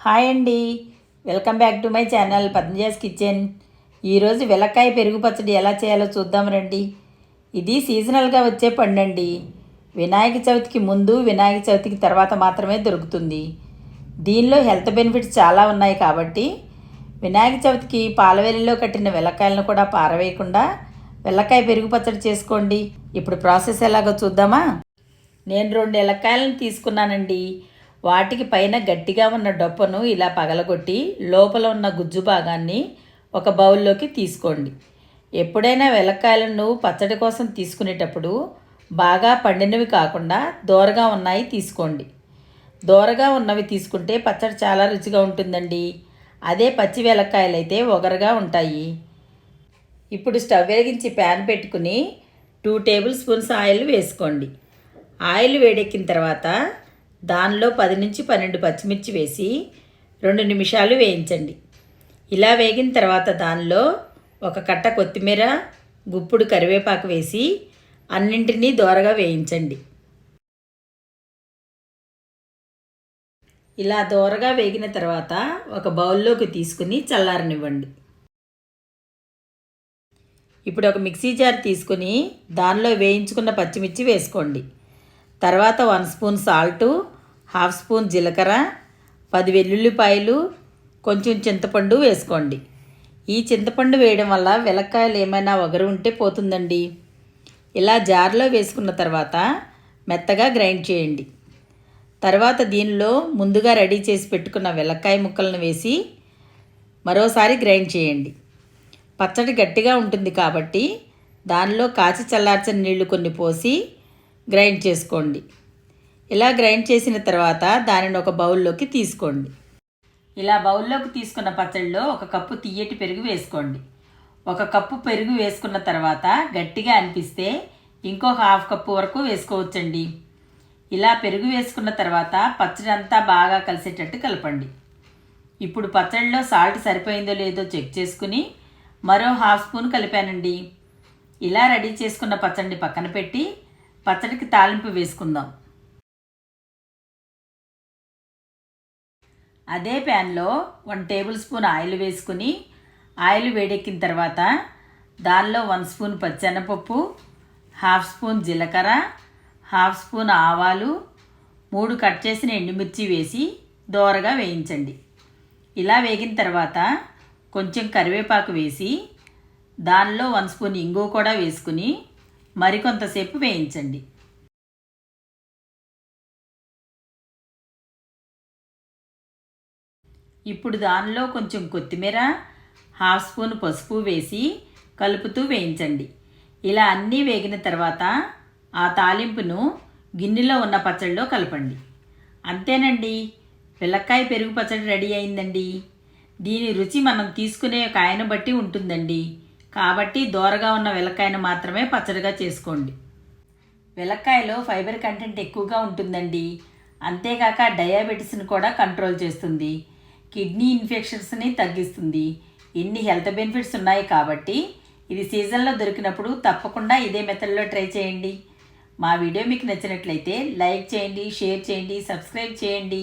Hi అండి welcome back to my channel Padmaja's kitchen. ఈరోజు వెలక్కాయ పెరుగు పచ్చడి ఎలా చేయాలో చూద్దాం రండి. ఇది సీజనల్గా వచ్చే పండు అండి వినాయక చవితికి ముందు వినాయక చవితికి తర్వాత మాత్రమే దొరుకుతుంది. దీనిలో హెల్త్ బెనిఫిట్స్ చాలా ఉన్నాయి కాబట్టి వినాయక చవితికి పాలవెల్లిలో కట్టిన వెలక్కాయలను కూడా పారవేయకుండా వెల్లకాయ పెరుగు పచ్చడి చేసుకోండి. ఇప్పుడు ప్రాసెస్ ఎలాగో చూద్దామా? నేను రెండు ఎల్లకాయలను తీసుకున్నానండి. వాటికి పైన గట్టిగా ఉన్న డొప్పను ఇలా పగలగొట్టి లోపల ఉన్న గుజ్జు భాగాన్ని ఒక బౌల్లోకి తీసుకోండి. ఎప్పుడైనా వెలక్కాయలను పచ్చడి కోసం తీసుకునేటప్పుడు బాగా పండినవి కాకుండా దూరగా ఉన్నాయి తీసుకోండి. దూరగా ఉన్నవి తీసుకుంటే పచ్చడి చాలా రుచిగా ఉంటుందండి. అదే పచ్చి వెలక్కాయలు అయితే ఒగరుగా ఉంటాయి. ఇప్పుడు స్టవ్ వెలిగించి ప్యాన్ పెట్టుకుని టూ టేబుల్ స్పూన్స్ ఆయిల్ వేసుకోండి. ఆయిల్ వేడెక్కిన తర్వాత దానిలో పది నుంచి పన్నెండు పచ్చిమిర్చి వేసి రెండు నిమిషాలు వేయించండి. ఇలా వేగిన తర్వాత దానిలో ఒక కట్ట కొత్తిమీర గుప్పుడు కరివేపాకు వేసి అన్నింటినీ దోరగా వేయించండి. ఇలా దోరగా వేగిన తర్వాత ఒక బౌల్లోకి తీసుకుని చల్లారనివ్వండి. ఇప్పుడు ఒక మిక్సీ జార్ తీసుకుని దానిలో వేయించుకున్న పచ్చిమిర్చి వేసుకోండి. తర్వాత one spoon salt half spoon జీలకర్ర పది వెల్లుల్లిపాయలు కొంచెం చింతపండు వేసుకోండి. ఈ చింతపండు వేయడం వల్ల వెలక్కాయలు ఏమైనా ఒగరు ఉంటే పోతుందండి. ఇలా జార్లో వేసుకున్న తర్వాత మెత్తగా గ్రైండ్ చేయండి. తర్వాత దీనిలో ముందుగా రెడీ చేసి పెట్టుకున్న వెలక్కాయ ముక్కలను వేసి మరోసారి గ్రైండ్ చేయండి. పచ్చడి గట్టిగా ఉంటుంది కాబట్టి దానిలో కాచి చల్లార్చిన నీళ్ళు కొన్ని పోసి గ్రైండ్ చేసుకోండి. ఇలా గ్రైండ్ చేసిన తర్వాత దానిని ఒక బౌల్లోకి తీసుకోండి. ఇలా బౌల్లోకి తీసుకున్న పచ్చడిలో ఒక కప్పు తీయటి పెరుగు వేసుకోండి. ఒక కప్పు పెరుగు వేసుకున్న తర్వాత గట్టిగా అనిపిస్తే ఇంకొక హాఫ్ కప్పు వరకు వేసుకోవచ్చండి. ఇలా పెరుగు వేసుకున్న తర్వాత పచ్చడి అంతా బాగా కలిసేటట్టు కలపండి. ఇప్పుడు పచ్చడిలో సాల్ట్ సరిపోయిందో లేదో చెక్ చేసుకుని మరో హాఫ్ స్పూన్ కలిపానండి. ఇలా రెడీ చేసుకున్న పచ్చడిని పక్కన పెట్టి పచ్చడికి తాలింపు వేసుకుందాం. అదే ప్యాన్లో వన్ టేబుల్ స్పూన్ ఆయిల్ వేసుకుని ఆయిల్ వేడెక్కిన తర్వాత దానిలో వన్ స్పూన్ పచ్చెనపప్పు హాఫ్ స్పూన్ జీలకర్ర హాఫ్ స్పూన్ ఆవాలు మూడు కట్ చేసిన ఎండుమిర్చి వేసి దోరగా వేయించండి. ఇలా వేగిన తర్వాత కొంచెం కరివేపాకు వేసి దానిలో వన్ స్పూన్ ఇంగు కూడా వేసుకుని మరికొంతసేపు వేయించండి. ఇప్పుడు దానిలో కొంచెం కొత్తిమీర హాఫ్ స్పూన్ పసుపు వేసి కలుపుతూ వేయించండి. ఇలా అన్నీ వేగిన తర్వాత ఆ తాలింపును గిన్నెలో ఉన్న పచ్చడిలో కలపండి. అంతేనండి. పిల్లకాయ పెరుగు పచ్చడి రెడీ అయిందండి. దీని రుచి మనం తీసుకునే కాయను బట్టి ఉంటుందండి. కాబట్టి దోరగా ఉన్న వెలక్కాయను మాత్రమే పచ్చడిగా చేసుకోండి. వెలక్కాయలో ఫైబర్ కంటెంట్ ఎక్కువగా ఉంటుందండి. అంతేకాక డయాబెటీస్ని కూడా కంట్రోల్ చేస్తుంది. కిడ్నీ ఇన్ఫెక్షన్స్ని తగ్గిస్తుంది. ఇన్ని హెల్త్ బెనిఫిట్స్ ఉన్నాయి కాబట్టి ఇది సీజన్లో దొరికినప్పుడు తప్పకుండా ఇదే మెథడ్లో ట్రై చేయండి. మా వీడియో మీకు నచ్చినట్లయితే లైక్ చేయండి షేర్ చేయండి సబ్స్క్రైబ్ చేయండి.